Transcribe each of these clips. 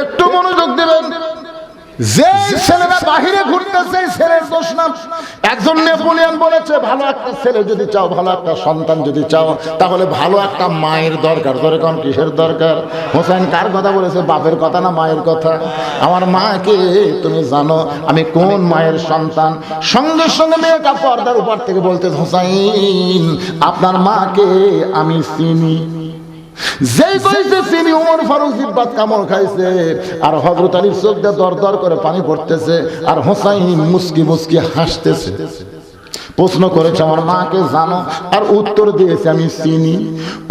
একটু মনোযোগ দেবেন। যে ছেলেরা বাহিরে ঘুরতেছে ছেলের দোষ না। একজন নেপোলিয়ন বলেছে, ভালো একটা ছেলে যদি চাও, ভালো একটা সন্তান যদি চাও, তাহলে ভালো একটা মায়ের দরকার। ধরে কোন, কিসের দরকার? হোসেন কার কথা বলেছে? বাপের কথা না মায়ের কথা? আমার মাকে তুমি জানো, আমি কোন মায়ের সন্তান? সঙ্গে সঙ্গে মেয়েটা পর্দার উপর থেকে বলতে হোসাইন, আপনার মাকে আমি চিনি। ফারুক কামড় খাইছে, আর হজরত আলীর চোখ দিয়ে দর দর করে পানি পড়তেছে, আর হোসাইন মুসকি মুসকি হাসতেছে। প্রশ্ন করেছে আমার মাকে, জানো? আর উত্তর দিয়েছে, আমি চিনি।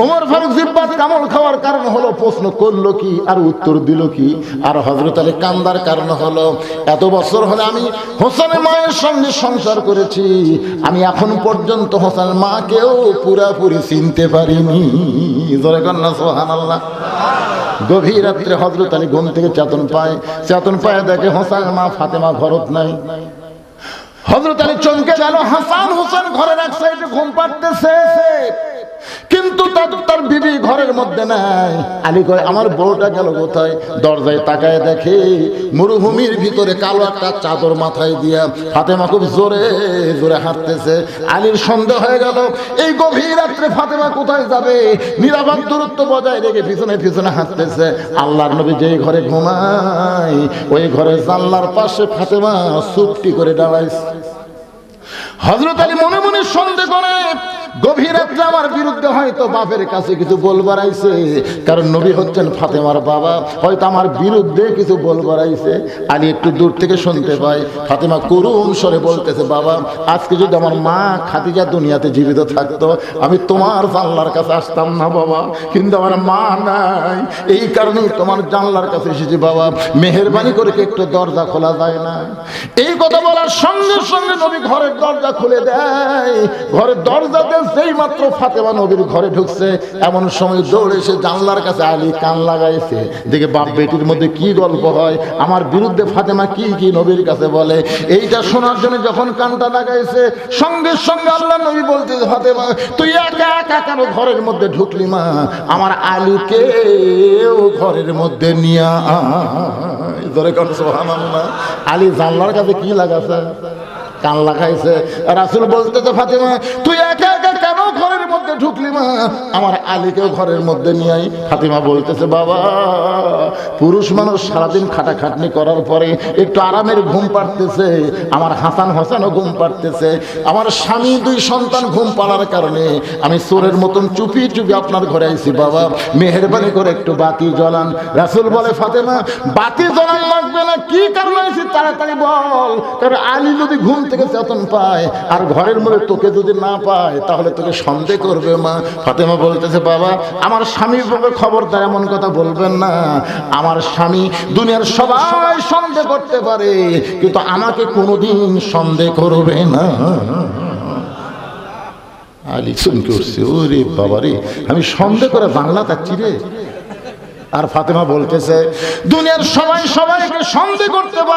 ওমর ফারুক জিব্বাত কামড় খাওয়ার কারণ হলো, প্রশ্ন করল কি আর উত্তর দিল কি? আর হজরত আলী কান্দার কারণ হলো, এত বছর হলে আমি হোসেনের মায়ের সঙ্গে সংসার করেছি। আমি এখন পর্যন্ত হোসেনের মাকেও পুরাপুরি চিনতে পারিনি। জোরে কন্যা সোহান আল্লাহ গভীর রাত্রে হজরত আলী ঘুম থেকে চেতন পায়। চেতন পায় দেখে হোসেন মা ফাতেমা ঘরত নাই। হজরত আলী চমকে গেল হাসান হোসেন ঘরের এক সাইডে ঘুম পাড়তেছে। কিন্তু তার বিবি ঘরের মধ্যে নাই। আলী কয়, আমার বউটা গেল কোথায়? দরজায় তাকায় দেখে মরুভূমির ভিতরে কালো একটা চাদর মাথায় দিয়া ফাতেমা খুব জোরে জোরে হাঁটতেছে। আলীর সন্দেহ হয়ে গেল, এই গভীর রাত্রে ফাতেমা কোথায় যাবে? নিরাপদ দূরত্ব বজায় রেখে পিছনে পিছনে হাঁটতেছে। আল্লাহর নবী যেই ঘরে ঘুমায়, ওই ঘরে জানলার পাশে ফাতেমা চুপটি করে দাঁড়াইছে হজরত আলী মনে মনে সন্দেহ করে গভীর রাত্রে আমার বিরুদ্ধে হয়তো বাপের কাছে কিছু বলবার আইছে। কারণ নবী হচ্ছেন ফাতেমার বাবা, হয়তো আমার বিরুদ্ধে কিছু বলবার আইছে। আলী একটু দূর থেকে শুনতে পাই। ফাতেমা করুণ স্বরে বলতেছে, বাবা, আজকে যদি আমার মা খাদিজা দুনিয়াতে জীবিত থাকতো, আমি তোমার জানলার কাছে আসতাম না, বাবা। কিন্তু আমার মা নাই। এই কারণেই তোমার জানলার কাছে এসেছি, বাবা। মেহরবানি করে একটু দরজা খোলা যায় না? এই কথা বলার সঙ্গে সঙ্গে নবী ঘরের দরজা খুলে দেয়। ঘরের দরজাতে যেই মাত্র ফাতেমা নবীর ঘরে ঢুকছে, এমন সময় দৌড়ে এসে জানলার কাছে আলী কান লাগাইছে। দেখে বাপ বেটির মধ্যে কি গল্প হয়? আমার বিরুদ্ধে ফাতেমা কি কি নবীর কাছে বলে? এইটা শোনার জন্য যখন কানটা লাগাইছে, সঙ্গে সঙ্গে আল্লাহ নবী বলতে ফাতেমা, তুই একা একা কেন ঘরের মধ্যে ঢুকলি মা? আমার আলীকে ঘরের মধ্যে নিয়ে ধরে কোন সোহানাল্লাহ আলী জানলার কাছে কি লাগাছে? কান লাগাইছে। রাসুল বলতে তো ফাতেমা, তুই মধ্যে ঢুকলি মা? আমার আলীকেও ঘরের মধ্যে নিয়ে ফাতিমা বলতেছে, বাবা, পুরুষ মানুষ সারাদিন খাটাখাটনি করার পরে একটু আরামের ঘুম পাড়তেছে। আমার হাসান হাসানও ঘুম পাড়তেছে। আমার স্বামী দুই সন্তান ঘুম পাড়ার কারণে আমি চোরের মতন চুপি চুপি আপনার ঘরে আইছি, বাবা। মেহরবানি করে একটু বাতি জ্বলান। রাসুল বলে, ফাতেমা, বাতি জ্বলান লাগবে না, কি কারণে আইছি তাড়াতাড়ি বল। কারণ আলী যদি ঘুম থেকে চেতন পায় আর ঘরের মধ্যে তোকে যদি না পায়, তাহলে তোকে সন্দেহ করবে। মা। ফাতেমা বলতেছে, বাবা, আমার স্বামীর ভাবে খবরদার, এমন কথা বলবেন না। আমার স্বামী দুনিয়ার সবাই সন্দেহ করতে পারে, কিন্তু আমাকে কোনোদিন সন্দেহ করবে না। আলী চমকে উঠছে, ওরে বাবারে আমি সন্দেহ করে বাংলা তাচ্ছি রে। আর ফাতেমা বলতেছে, দুনিয়ার সবাই সবাইকে সন্দেহ করতে পারে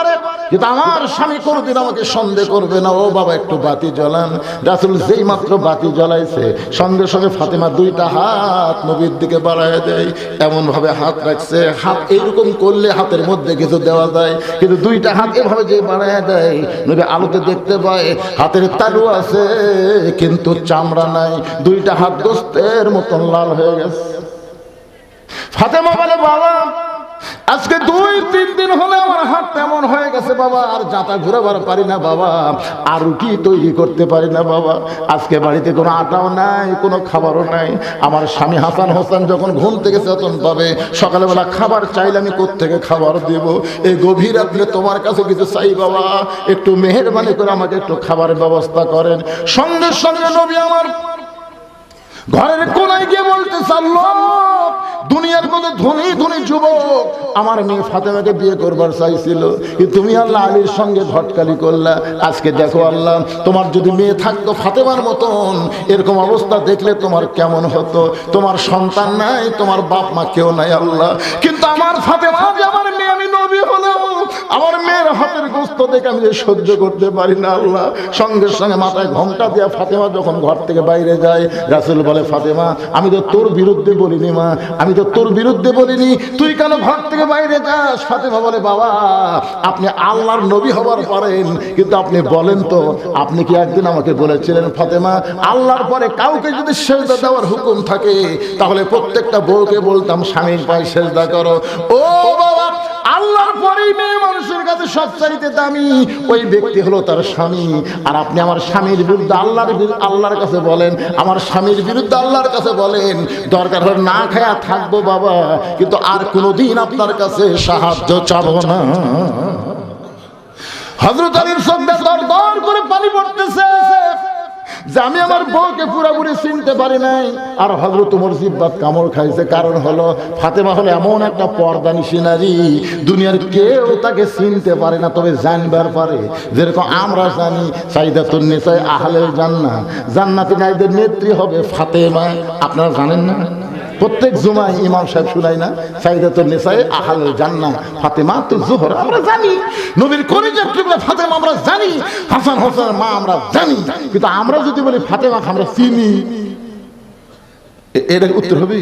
কিন্তু আমার স্বামী কোনোদিন আমাকে সন্দেহ করবে না। ও বাবা, একটু বাতি জ্বলান। রাসুল যেই মাত্র বাতি জ্বলাইছে, সঙ্গে সঙ্গে ফাতেমা দুইটা হাত নবীর দিকে বাড়ায় দেয় এমন ভাবে হাত রাখছে। হাত এইরকম করলে হাতের মধ্যে কিছু দেওয়া যায়, কিন্তু দুইটা হাত এভাবে যে বাড়ায় দেয়, নবী আলোতে দেখতে পায়, হাতের তালু আছে, কিন্তু চামড়া নাই। দুইটা হাত দোস্তের মতন লাল হয়ে গেছে। ফাতেমা বলে, বাবা, আজকে দুই, তিন দিন হলে আমার হাত বাবা, আর যাতা ঘুরাবার পারি না বাবা, আর রুটি তৈরি করতে পারি না বাবা। আজকে বাড়িতে কোনো আটাও নাই, কোনো খাবারও নাই। আমার স্বামী হাসান হোসেন যখন ঘুম থেকে চেতন পাবে, সকালবেলা খাবার চাইলে আমি থেকে খাবার দেব? এই গভীর রাত্রে তোমার কাছে কিছু চাই বাবা? একটু মেহরবানি করে আমাকে একটু খাবারের ব্যবস্থা করেন। সঙ্গে সঙ্গে নবী আমার ঘরের কোনায় গিয়ে বলতে চাল্লো দুনিয়ার মধ্যে ধনী ধনী যুবক। আমার মেয়ে ফাতেমাকে বিয়ে করবার চাইছিল তুমি আল্লাহ আলীর সঙ্গে ঘটকালি করলা। আজকে দেখো আল্লাহ, তোমার যদি মেয়ে থাকতো ফাতেমার মতন, এরকম অবস্থা দেখলে তোমার কেমন হতো? তোমার সন্তান নাই, তোমার বাপ মা কেউ নাই আল্লাহ। কিন্তু আমার ফাতেমা যে আমার মেয়ের হাতের গোস্ত দেখে আমি যে সহ্য করতে পারি না, আল্লাহ। সঙ্গে সঙ্গে মাথায় ঘোমটা দিয়া ফাতেমা যখন ঘর থেকে বাইরে যায়, রাসুল বলে, ফাতেমা, আমি তো তোর বিরুদ্ধে বলিনি, মা। আমি তো তোর বিরুদ্ধে বলিনি। তুই কেন ঘর থেকে বাইরে যাস? ফাতেমা বলে, বাবা, আপনি আল্লাহর নবী হবার পারেন, কিন্তু আপনি বলেন তো, আপনি কি একদিন আমাকে বলেছিলেন, ফাতেমা, আল্লাহর পরে কাউকে যদি সেজদা দেওয়ার হুকুম থাকে, তাহলে প্রত্যেকটা বউকে বলতাম, স্বামীর পায়ে সেজদা করো। ও বাবা, আল্লাহর পরেই মেয়ে কাছে সব চাইতে দামি। ওই ব্যক্তি হলো তার স্বামী। আর আপনি আমার স্বামীর বিরুদ্ধে আল্লাহর আল্লাহর কাছে বলেন, আমার স্বামীর বিরুদ্ধে আল্লাহর কাছে বলেন, দরকার হলে না খায়া থাকব বাবা, কিন্তু আর কোনোদিন আপনার কাছে সাহায্য চাবো না। হজরত আলীর সঙ্গে দর দর করে পানি পড়তেছে। যে আমি আমার বউকে পুরোপুরি চিনতে পারি নাই। আর হজরত উমর জিব্বাত কামড় খাইছে, কারণ হলো ফাতেমা হলো এমন একটা পর্দানিশী নারী দুনিয়ার কেউ তাকে চিনতে পারে না, তবে জানবার পারে। যেরকম আমরা জানি তোর নেশায় আহলের জান্না জান্নাতি নারীদের নেত্রী হবে ফাতেমা। আপনারা জানেন না? প্রত্যেক জুমায় ইমাম সাহেব শুনাই না সাইদাতুল নিসাই আহাল জান্নাহ ফাতেমা তো জোহর। আমরা জানি। নবীর আমরা জানি হাসান হোসেন মা আমরা জানি কিন্তু আমরা যদি বলি ফাতেমা আমরা চিনি। এ- এটার উত্তর হবে?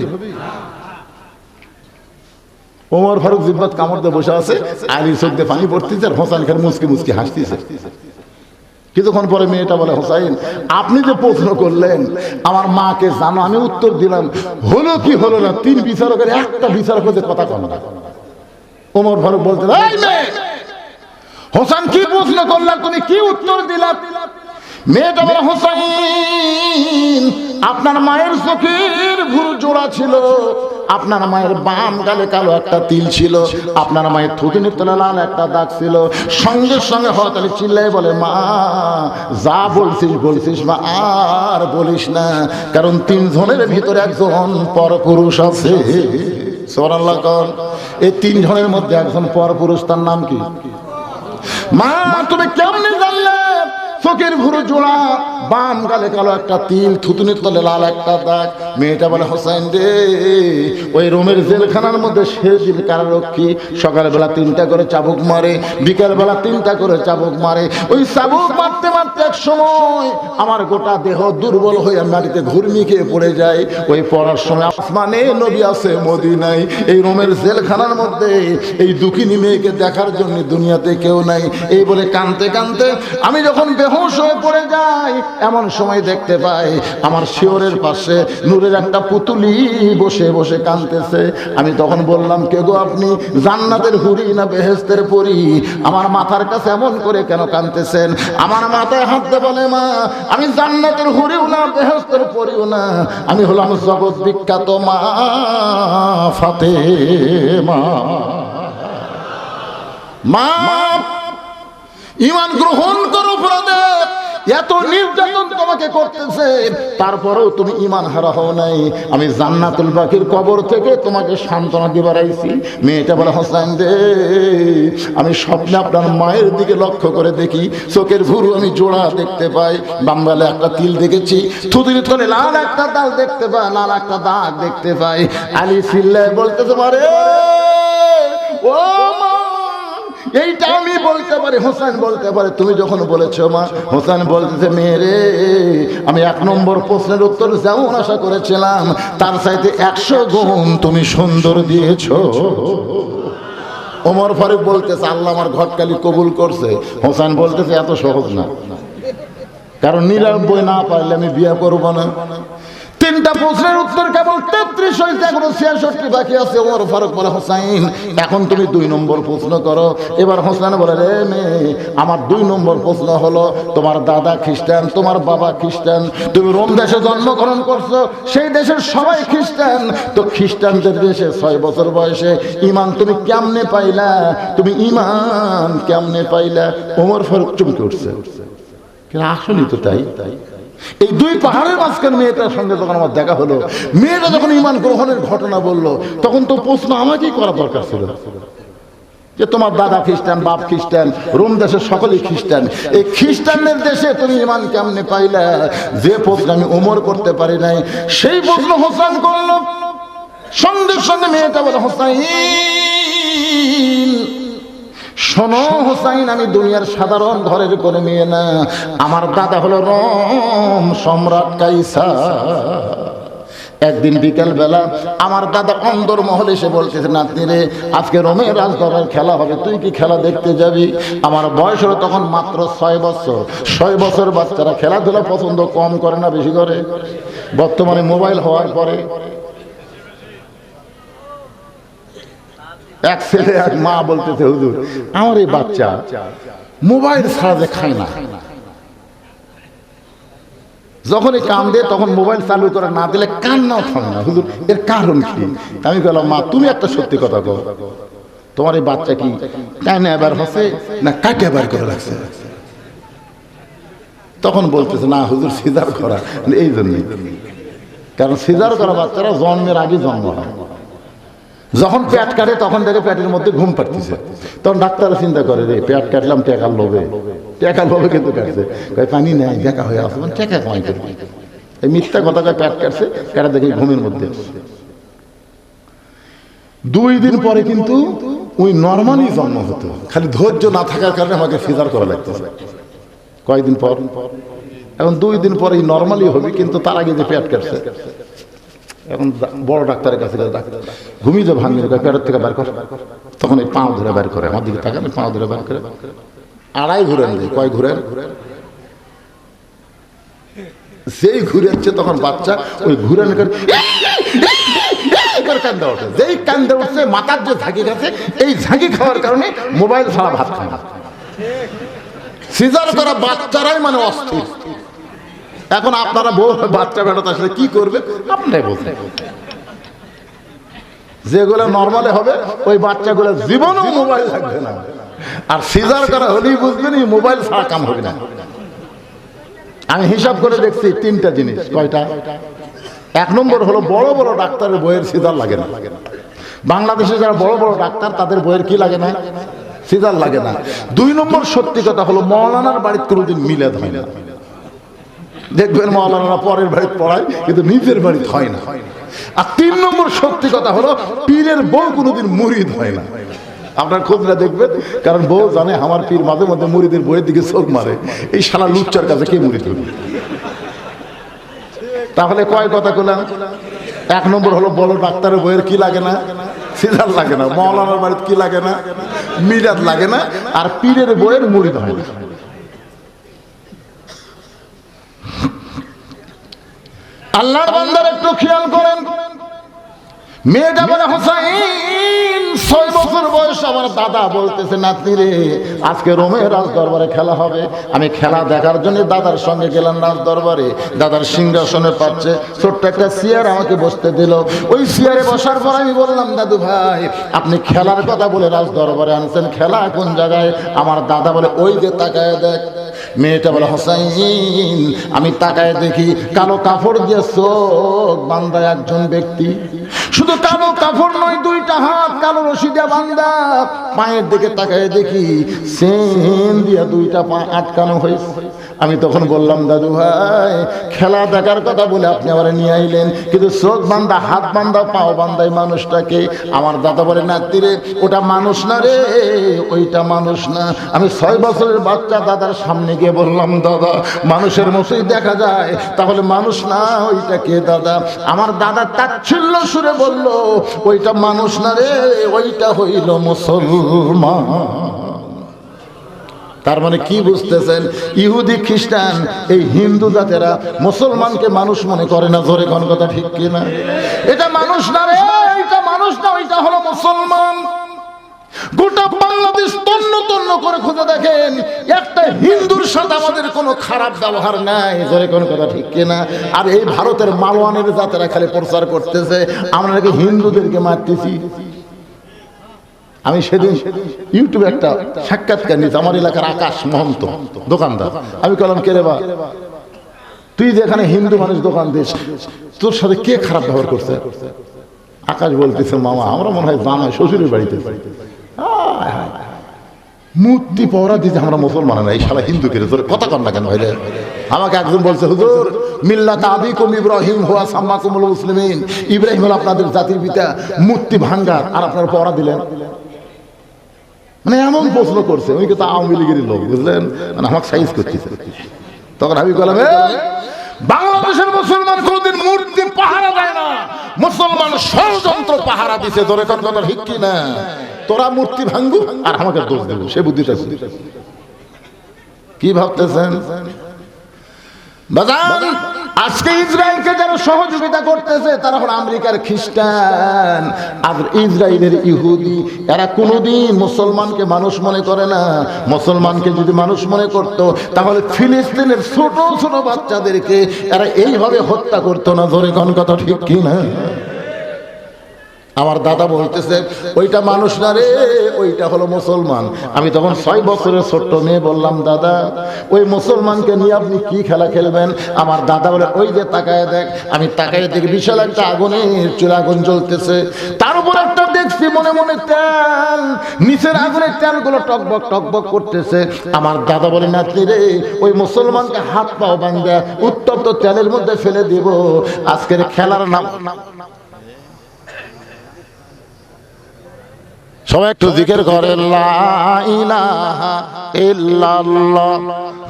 ওমর ফারুক জিব্বাত কামড় দিয়ে বসে আছে আলী চোখ দিয়ে পানি পড়তেছে আর হোসেন খান মুসকি মুসকি হাসতেছে। কিছুক্ষণ পরে মেয়েটা বলে হোসাইন আপনি যে প্রশ্ন করলেন আমার মাকে জানো আমি উত্তর দিলাম হলো কি হলো না তিন বিচারকের একটা বিচারক হতে কথা কম না। ওমর ফারুক বলতে "এই মেয়ে, হোসেন কি প্রশ্ন করলাম তুমি কি উত্তর দিলাম। মেয়েটা হোসাইন, আপনার মায়ের চোখের জোড়া ছিল, আপনার মায়ের বাম গালে কালো একটা তিল ছিল, আপনার মায়ের লাল একটা দাগ ছিল। সঙ্গে সঙ্গে চিল্লাই বলে, মা, যা বলছিস বলছিস মা, আর বলিস না। কারণ তিনজনের ভিতরে একজন পরপুরুষ আছে। সোরাল্লাহ কর এই তিনজনের মধ্যে একজন পরপুরুষ, তার নাম কি? মা, তুমি কেমনে চোখের ভুরু জোড়া বাম গালে কালো একটা তিল, থুতুনির তলে লাল একটা দাগ। মেয়েটা বলে হোসাইন রে, ওই রোমের জেলখানার মধ্যে সে দিন কারারক্ষী সকালবেলা তিনটা করে চাবুক মারে, বিকালবেলা তিনটা করে চাবুক মারে। ওই চাবুক মারতে মারতে এক সময় আমার গোটা দেহ দুর্বল হয়ে মাটিতে ঘুরমি খেয়ে পড়ে যায়। ওই পড়ার সময় আসমানে নবী আছে মদিনাই এই রোমের জেলখানার মধ্যে এই দুঃখিনী মেয়েকে দেখার জন্য দুনিয়াতে কেউ নাই। এই বলে কানতে কানতে আমি যখন বেহুশ হয়ে পড়ে যাই এমন সময় দেখতে পাই আমার শিওরের পাশে নূরের একটা পুতুলি বসে বসে কানতেছে আমি তখন বললাম, কে গো আপনি? জান্নাতের হুরি না বেহেস্তের পরি? আমার মাথার কাছে এমন করে কেন কানতেছেন আমার মাথায় হাঁটতে বলে, মা, আমি জান্নাতের হুরিও না বেহেস্তের পরিও না। আমি হলাম জগৎ বিখ্যাত মা ফাতে মা মা ইমান গ্রহণ করো এত নির্যাতন তোমাকে করতেছে। তারপরেও তুমি ইমান হারা হও নাই। আমি জান্নাতুল বাকির কবর থেকে তোমাকে সান্ত্বনা দিবার আইছি মেয়েটা বলে, হোসেন দে আমি স্বপ্নে আপনার মায়ের দিকে লক্ষ্য করে দেখি। চোখের ভুরু আমি জোড়া দেখতে পাই। বাম্বালে একটা তিল দেখেছি। থুতুরি করে লাল একটা দাল দেখতে পাই, লাল একটা দাগ দেখতে পাই। আলি সিল্লায় বলতেছে পারে ও এইটা আমি বলতে পারি, হোসেন বলতে পারে। তুমি যখন বলেছ মা, হোসেন বলতেছে, মেয়েরে, আমি এক নম্বর প্রশ্নের উত্তর যেমন আশা করেছিলাম, তার চাইতে একশো গুণ তুমি সুন্দর দিয়েছ। ওমর ফারুক বলতেছে, আল্লাহ আমার ঘটকালি কবুল করছে। হোসেন বলতেছে, এত সহজ না। কারণ নিরানব্বই না পারলে আমি বিয়ে করব না। তিনটা প্রশ্নের উত্তর কেবল তেত্রিশ হয়েছে, এখনও ছিয়াষট্টি বাকি আছে। ওমর ফারুক বলে, হোসাইন, এখন তুমি দুই নম্বর প্রশ্ন করো। এবার হোসেন বলে, রে মেয়ে, আমার দুই নম্বর প্রশ্ন হলো, তোমার দাদা খ্রিস্টান, তোমার বাবা খ্রিস্টান, তুমি রোম দেশে জন্মগ্রহণ করছ, সেই দেশের সবাই খ্রিস্টান। তো খ্রিস্টানদের দেশে ছয় বছর বয়সে ইমান তুমি কেমনে পাইলা? তুমি ইমান কেমনে পাইলা? ওমর ফারুক চমকে উঠছে। আসলেই তো তাই। এই দুই পাহাড়ের মাঝখানে মেয়েটার সঙ্গে যখন আমার দেখা হলো, মেয়েটা যখন ইমান গ্রহণের ঘটনা বলল, তখন তো প্রশ্ন আমাকেই করা দরকার ছিল। যে তোমার দাদা খ্রিস্টান, বাপ খ্রিস্টান, রোম দেশের সকলেই খ্রিস্টান। এই খ্রিস্টানদের দেশে তুমি ইমান কেমনে পাইলা? যে প্রশ্ন আমি ওমর করতে পারি নাই, সেই প্রশ্ন হোসান করল। সঙ্গে সঙ্গে মেয়েটা বলে, হোসাইন শোনো হোসাইন, আমি দুনিয়ার সাধারণ ঘরের করে মেয়ে না। আমার দাদা হলো রম সম্রাট কাইসা একদিন বিকেল বেলা আমার দাদা অন্দর মহল এসে বলতেছে, নাতনি রে, আজকে রোমের রাজদরবার খেলা হবে, তুই কি খেলা দেখতে যাবি? আমার বয়স হলো তখন মাত্র ছয় বছর। ছয় বছর বাচ্চারা খেলাধুলা পছন্দ কম করে না বেশি করে। বর্তমানে মোবাইল হওয়ার পরে এক ছেলে, এক মা বলতেছে, হুজুর, আমার এই বাচ্চা মোবাইল ছাড়া যে খায় না। যখনই কান্দে, তখন মোবাইল চালু করে, না দিলে কান্নাও থামে না। হুজুর, এর কারণ কি? আমি বললাম মা, তুমি একটা সত্যি কথা কো তোমার এই বাচ্চা কি কানে এবার হচ্ছে না কাটে এবার করে রাখছে? তখন বলতেছে, না, হুজুর, সিজার করা। এই জন্যই। কারণ সিজার করা বাচ্চারা জন্মের আগে জন্ম হয়। যখন পেট কাটে, তখন দেখে পেটের মধ্যে ঘুম পাড়তেছে। তখন ডাক্তার চিন্তা করে, রে, পেট কাটলাম, টেকার লোভে। টেকার লোভে কিন্তু কাটছে। পানি নেই দেখা হয়ে আসবে টেকা কমাই করবে এই মিথ্যা কথা কয়, পেট কাটছে কেটে দেখে ঘুমের মধ্যে। দুই দিন পরে কিন্তু ওই নর্মালি জন্ম হতো। খালি ধৈর্য না থাকার কারণে আমাকে ফিজার করা লাগতেছে। কয়েকদিন পর? এখন দুই দিন পরে নর্মালি হবে কিন্তু তার আগে যে পেট কাটছে। এখন বড় ডাক্তারের কাছে ঘুমিয়ে যে ভাঙিয়ে কয়, পেটের থেকে বের করে। তখন এই পাও ধরে বের করে, আমার দিকে তাকান পাও ধরে বের করে। আড়াই ঘুরেন যে, কয় ঘুরেন? যেই ঘুরেছে তখন বাচ্চা ওই ঘুরে করে কান্দা যেই কান্দা উঠছে, মাথার যে ঝাঁকি গেছে এই ঝাঁকি খাওয়ার কারণে মোবাইল ছাড়া ভাত খায়। না সিজার করা বাচ্চারাই মানে অস্থির। এখন আপনারা বাচ্চা বেড়াতে আসলে কি করবে? আপনারাই বলছেন যেগুলো নর্মালে হবে, ওই বাচ্চাগুলো জীবনেও মোবাইল থাকবে না। আর সিজার করা হলেই বুঝবেন, এই মোবাইল ছাড়া কাম হবে না। আমি হিসাব করে দেখছি, তিনটা জিনিস, কয়টা? এক নম্বর হলো, বড় বড় ডাক্তারের বইয়ের সিজার লাগে না। বাংলাদেশে যারা বড় বড় ডাক্তার, তাদের বইয়ের কি লাগে না? সিজার লাগে না। দুই নম্বর সত্যি কথা হলো, মৌলানার বাড়িতে কোনোদিন মিলাদ হয় না। দেখবেন মৌলানা পরের বাড়িতে পড়ায়, কিন্তু নিজের বাড়িতে হয় না। আর তিন নম্বর সত্যি কথা হলো, পীরের বউ কোনোদিন মুরিদ হয় না। আপনার খোঁজরা দেখবেন, কারণ বউ জানে আমার পীর মাঝে মধ্যে মুরিদের বইয়ের দিকে চোখ মারে। এই সারা লুচ্চার কাছে কে মুড়ি হবে? তাহলে কয় কথা কলাম এক নম্বর হলো বলো ডাক্তারের বইয়ের কি লাগে না? সিজার লাগে না। মৌলানার বাড়িতে কি লাগে না? মিরাদ লাগে না। আর পীরের বইয়ের মুরিদ হয় না। আল্লাহর বান্দার একটু খেয়াল করেন। মেয়েটা বলে, হোসাইন, ছয় বছর বয়স আমার দাদা বলতেছে, নাতনি রে, আজকে রোমের রাজ দরবারে খেলা হবে। আমি খেলা দেখার জন্য দাদার সঙ্গে গেলাম রাজ দরবারে দাদার সিংহাসনে পাচ্ছে, ছোট্ট একটা চেয়ার আমাকে বসতে দিল। ওই চেয়ারে বসার পর আমি বললাম, দাদু ভাই, আপনি খেলার কথা বলে রাজ দরবারে আনছেন, খেলা কোন জায়গায়? আমার দাদা বলে, ওই যে তাকায় দেখ। মেয়েটা বলে, হোসাইন, আমি তাকায় দেখি কালো কাপড় দিয়ে চোখ বান্দা একজন ব্যক্তি। শুধু কালো কাপড় নয়, দুইটা হাত, কালো রশি দিয়া বান্দা। পায়ের দিকে তাকায় দেখি সেন দিয়া দুইটা পা আটকানো হয়েছে। আমি তখন বললাম, দাদু ভাই, খেলা দেখার কথা বলে আপনি আবার নিয়ে আইলেন, কিন্তু চোখ বান্ধা হাত বান্ধা পাও বান্দাই মানুষটাকে আমার দাদা বলে, নাতি রে, ওটা মানুষ না রে, ওইটা মানুষ না। আমি ছয় বছরের বাচ্চা দাদার সামনে গিয়ে বললাম, দাদা, মানুষের মতোই দেখা যায়, তাহলে মানুষ না, ওইটা কে দাদা? আমার দাদা তাচ্ছিল্য সুরে বলল, ওইটা মানুষ না রে, ওইটা হইল মুসলমান। তার মানে কি বুঝতেছেন? ইহুদি খ্রিস্টান, এই হিন্দু জাতেরা মুসলমানকে মানুষ মনে করে না, জোরে কোন কথা ঠিক কিনা এটা মানুষ না রে এটা মানুষ না, ওইটা হলো মুসলমান। গোটা বাংলাদেশ তন্ন তন্ন করে খুঁজে দেখেন, একটা হিন্দুর সাথে আমাদের কোনো খারাপ ব্যবহার নাই, জোরে কোনো কথা ঠিক কিনা আর এই ভারতের মালওয়ানের জাতেরা খালি প্রচার করতেছে, আমরা নাকি হিন্দুদেরকে মারতেছি। আমি সেদিন ইউটিউবে একটা সাক্ষাৎকার নিয়েছি, আমার এলাকার আকাশ মহন্ত দোকানদার। আমি কলাম, কে রে বা? তুই যে এখানে হিন্দু মানুষ দোকান দিস, তোর সাথে কে খারাপ ব্যবহার করছে? আকাশ বলতেছে, মামা, আমরা মনে হয় জামাই শ্বশুরের বাড়িতে। মূর্তি পড়া দিতে আমরা মুসলমান না, এই শালা হিন্দু কে রে? তোর কথা কর না কেন হইলে আমাকে একজন বলছে, হুজুর, মিল্লাত আবিকুম ইব্রাহিম হুয়া সাম্মাকুমুল মুসলিমিন। ইব্রাহিম হলো আপনাদের জাতির পিতা, মূর্তি ভাঙ্গার, আর আপনার পড়া দিলেন। মানে এমন প্রশ্ন করছে ওই কিন্তু আওয়ামী লীগের লোক, বুঝলেন? মানে আমাকে সাইজ করতেছে। তখন আমি বললাম বাংলাদেশের মুসলমান কোনদিন মূর্তি পাহারা দেয় না। মুসলমান ষড়যন্ত্র পাহারা দিছে, তোর এখন কথা ঠিক কি না? তোরা মূর্তি ভাঙ্গু আর আমাকে দোষ দেবো, সে বুদ্ধিটা বুদ্ধি কি ভাবতেছেন? বাজান! আজকে ইসরায়েলকে যারা সহযোগিতা করতেছে, তারা হলো আমেরিকার খ্রিস্টান। আর ইসরায়েলের ইহুদি, এরা কোনোদিন মুসলমানকে মানুষ মনে করে না। মুসলমানকে যদি মানুষ মনে করত, তাহলে ফিলিস্তিনের ছোট ছোট বাচ্চাদেরকে এরা এইভাবে হত্যা করতো না। ধরে কোন কথা ঠিক কি না আমার দাদা বলতেছে, ওইটা মানুষ না রে, ওইটা হলো মুসলমান। আমি তখন ছয় বছরের ছোট্ট মেয়ে বললাম, দাদা, ওই মুসলমানকে নিয়ে আপনি কি খেলা খেলবেন? আমার দাদা বলে, ওই যে তাকায় দেখ, আমি তাকায় দেখি বিশাল একটা আগুনের চুলা আগুন জ্বলতেছে। তার উপর একটা দেখছি মনে মনে তেল, নিচের আগুনের তেলগুলো টকবক টকবক করতেছে। আমার দাদা বলে নাতনি রে, ওই মুসলমানকে হাত পাও বান্ধা উত্তপ্ত তেলের মধ্যে ফেলে দিব। আজকের খেলার নাম সবাই একটু জিকের করে লা ইলাহা ইল্লাল্লাহ।